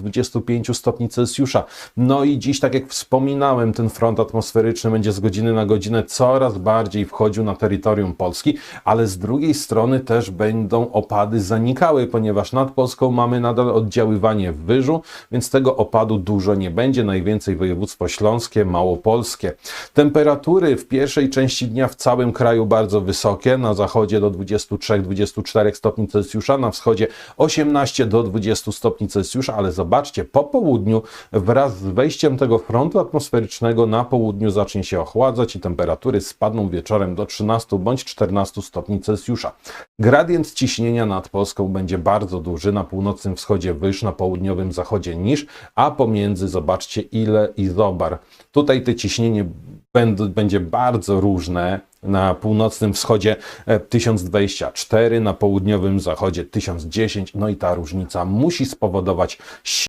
25 stopni Celsjusza. No i dziś, tak jak wspominałem, ten front atmosferyczny będzie z godziny na godzinę coraz bardziej wchodził na terytorium Polski, ale z drugiej strony też będą opady zanikały, ponieważ nad Polską mamy nadal oddziaływanie wyżu, więc tego opadu dużo nie będzie. Najwięcej województwo śląskie, małopolskie. Temperatury w pierwszej części dnia w całym kraju bardzo wysokie, na zachodzie do 23-24 stopni Celsjusza, na wschodzie 18 do 20 stopni Celsjusza, ale zobaczcie, po południu wraz z wejściem tego frontu atmosferycznego na południu zacznie się ochładzać i temperatury spadną wieczorem do 13 bądź 14 stopni Celsjusza. Gradient ciśnienia nad Polską będzie bardzo duży, na północnym wschodzie wyż, na południowym zachodzie niż, a pomiędzy zobaczcie ile izobar. Tutaj te ciśnienie będzie bardzo różne. Na północnym wschodzie e, 1024, na południowym zachodzie 1010, no i ta różnica musi spowodować